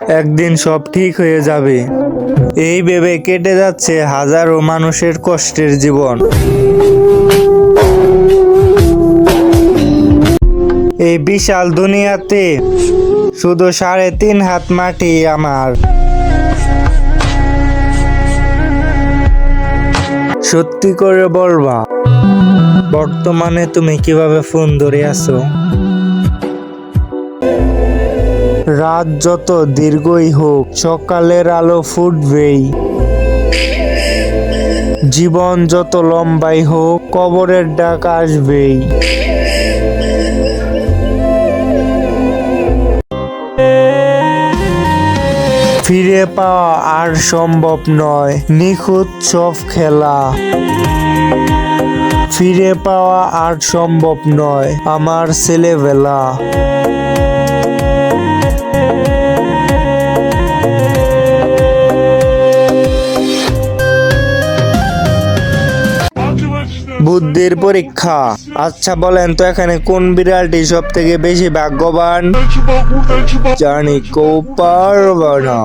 একদিন সব ঠিক হয়ে যাবে। এই ভেবে কেটে যাচ্ছে হাজারো মানুষের কষ্টের জীবন। এই বিশাল দুনিয়াতে শুধু সাড়ে তিন হাত মাটি আমার। সত্যি করে বলবা, বর্তমানে তুমি কীভাবে ফোন ধরে আছো? রাত যত দীর্ঘই হোক, সকালের আলো ফুটবেই। জীবন যত লম্বাই হোক, কবরের ডাক আসবেই। ফিরে পাওয়া আর সম্ভব নয়, নিখুঁত সব খেলা। ফিরে পাওয়া আর সম্ভব নয়, আমার ছেলেবেলা। বুদ্ধির পরীক্ষা। আচ্ছা বলেন তো এখানে কোন বিড়ালটি সব থেকে বেশি ভাগ্যবান? জানি কেউ পারব না